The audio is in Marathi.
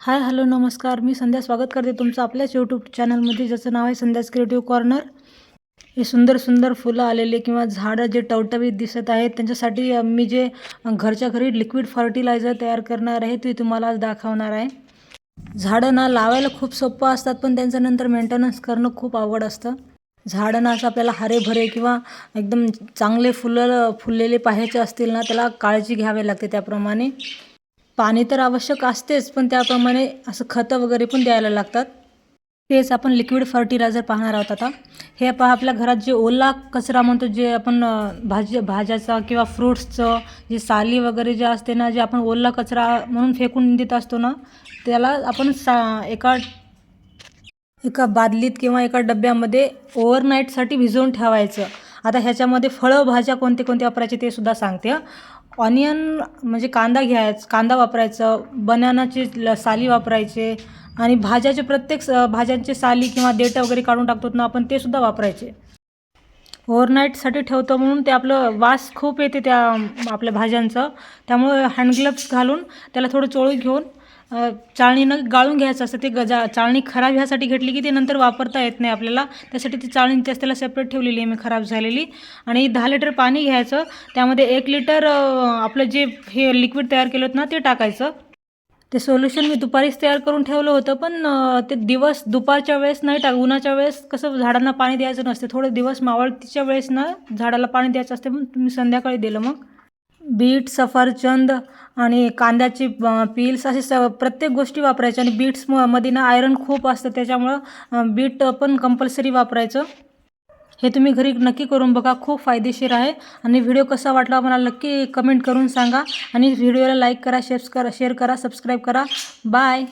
हाय हॅलो नमस्कार. मी संध्या स्वागत करते तुमचं आपल्याच यूट्यूब चॅनलमध्ये ज्याचं नाव आहे संध्याच क्रिएटिव्ह कॉर्नर हे सुंदर सुंदर फुलं आलेले किंवा झाडं जे टवटवीत दिसत आहेत त्यांच्यासाठी मी जे घरच्या घरी लिक्विड फर्टिलायझर तयार करणार आहे ते तुम्हाला आज दाखवणार आहे. झाडं ना लावायला खूप सोपं असतात पण त्यांचं नंतर मेंटेनन्स करणं खूप अवघड असतं. झाडं ना असं आपल्याला हरेभरे किंवा एकदम चांगले फुलं फुललेले पाहायचे असतील ना त्याला काळजी घ्यावी लागते त्याप्रमाणे. पाणी तर आवश्यक असतेच पण त्याप्रमाणे असं खतं वगैरे पण द्यायला लागतात. तेच आपण लिक्विड फर्टिलायझर पाहणार आहोत आता. हे पहा आपल्या घरात जे ओला कचरा म्हणतो जे आपण भाजी भाज्याचा किंवा फ्रुट्सचं जे साली वगैरे जे असते ना जे आपण ओला कचरा म्हणून फेकून देत असतो ना त्याला आपण सा एका एका बादलीत किंवा एका डब्यामध्ये ओव्हरनाईटसाठी भिजवून ठेवायचं. आता ह्याच्यामध्ये फळं भाज्या कोणते कोणते वापरायचे ते सुद्धा सांगते. ऑनियन म्हणजे कांदा घ्यायचा कांदा वापरायचं बनानाची ल- साली वापरायचे आणि भाज्याचे प्रत्येक स- भाज्यांचे साली किंवा देठं वगैरे काढून टाकतो ना आपण ते सुद्धा वापरायचे. ओव्हरनाईटसाठी ठेवतो म्हणून ते आपलं वास खूप येते त्या आपल्या भाज्यांचं. त्यामुळे हँडग्लव्स घालून त्याला थोडं चोळून घेऊन चाळणीनं गाळून घ्यायचं असतं ते गजा चाळणी खराब ह्यासाठी घेतली की ते नंतर वापरता येत नाही आपल्याला. त्यासाठी ती चाळणी त्याच त्याला सेपरेट ठेवलेली आहे मी खराब झालेली. आणि दहा लिटर पाणी घ्यायचं. त्यामध्ये एक लिटर आपलं जे हे लिक्विड तयार केलं होतं ना ते टाकायचं. ते सोल्युशन मी दुपारीच तयार करून ठेवलं होतं पण ते दिवस दुपारच्या वेळेस नाही टाक उन्हाच्या वेळेस कसं झाडांना पाणी द्यायचं नसते. थोडे दिवस मावळतीच्या वेळेस ना झाडाला पाणी द्यायचं असते पण तुम्ही संध्याकाळी दिलं मग. बीट सफरचंद आणि कांद्याची पील्स असे स प्रत्येक गोष्टी वापरायच्या आणि बीट्स म मध्ये ना आयरन खूप असतं. त्याच्यामुळं बीट पण कंपल्सरी वापरायचं. हे तुम्ही घरी नक्की करून बघा. खूप फायदेशीर आहे. आणि व्हिडिओ कसा वाटला मला नक्की कमेंट करून सांगा. आणि व्हिडिओला लाईक करा शेअर्स करा शेअर करा सबस्क्राईब करा. बाय